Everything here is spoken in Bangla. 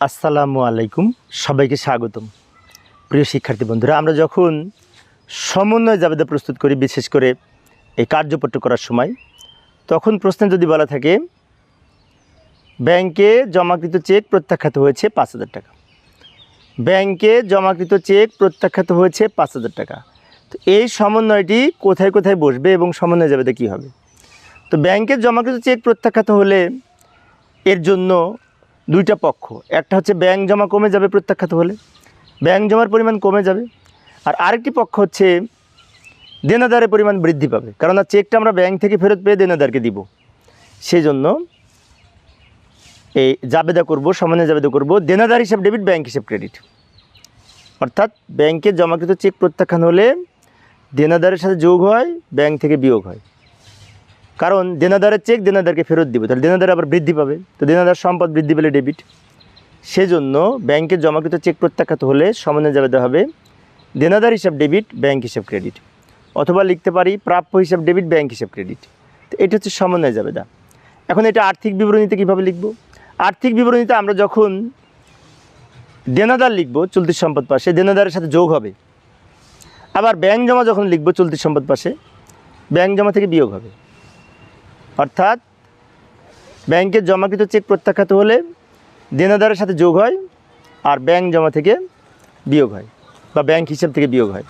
আসসালামু আলাইকুম, সবাইকে স্বাগতম। প্রিয় শিক্ষার্থী বন্ধুরা, আমরা যখন সমন্বয় জাবেদা প্রস্তুত করি, বিশেষ করে এই কার্যপত্র করার সময়, তখন প্রশ্নে যদি বলা থাকে, ব্যাংকে জমাকৃত চেক প্রত্যাখ্যাত হয়েছে পাঁচ হাজার টাকা। ব্যাংকে জমাকৃত চেক প্রত্যাখ্যাত হয়েছে পাঁচ হাজার টাকা। তো এই সমন্বয়টি কোথায় কোথায় বসবে এবং সমন্বয় জাবেদা কী হবে? তো ব্যাংকের জমাকৃত চেক প্রত্যাখ্যাত হলে এর জন্য দুইটা পক্ষ। একটা হচ্ছে ব্যাংক জমা কমে যাবে প্রত্যাখ্যাত হলে, ব্যাংক জমার পরিমাণ কমে যাবে। আর আরেকটি পক্ষ হচ্ছে দেনাদারের পরিমাণ বৃদ্ধি পাবে, কারণ আর চেকটা আমরা ব্যাংক থেকে ফেরত পেয়ে দেনাদারকে দিব। সেই জন্য এই জাবেদা করব সমানে জাবেদা করব, দেনাদার হিসাব ডেবিট ব্যাংক হিসাব ক্রেডিট অর্থাৎ ব্যাংকে জমাকৃত চেক প্রত্যাখ্যান হলে দেনাদারের সাথে যোগ হয়, ব্যাংক থেকে বিয়োগ হয়। কারণ দেনাদারের চেক দেনাদারকে ফেরত দিবে, তাহলে দেনাদার আবার বৃদ্ধি পাবে। তো দেনাদার সম্পদ বৃদ্ধি পেলে ডেবিট সেজন্য ব্যাংকে জমাকৃত চেক প্রত্যাখ্যাত হলে সমানে যাবে দেওয়া হবে দেনাদার হিসাব ডেবিট ব্যাংক হিসাব ক্রেডিট অথবা লিখতে পারি প্রাপ্য হিসাব ডেবিট ব্যাংক হিসাব ক্রেডিট তো এটা হচ্ছে সমন্বয় যাবে দা এখন এটা আর্থিক বিবরণীতে কীভাবে লিখব? আর্থিক বিবরণীতে আমরা যখন দেনাদার লিখব চলতি সম্পদ পাশে, দেনাদারের সাথে যোগ হবে। আবার ব্যাংক জমা যখন লিখব চলতি সম্পদ পাশে ব্যাংক জমা থেকে বিয়োগ হবে। অর্থাৎ ব্যাংকে জমাকৃত চেক প্রত্যাখ্যাত হলে দেনাদারের সাথে যোগ হয় আর ব্যাংক জমা থেকে বিয়োগ হয় বা ব্যাংক হিসাব থেকে বিয়োগ হয়।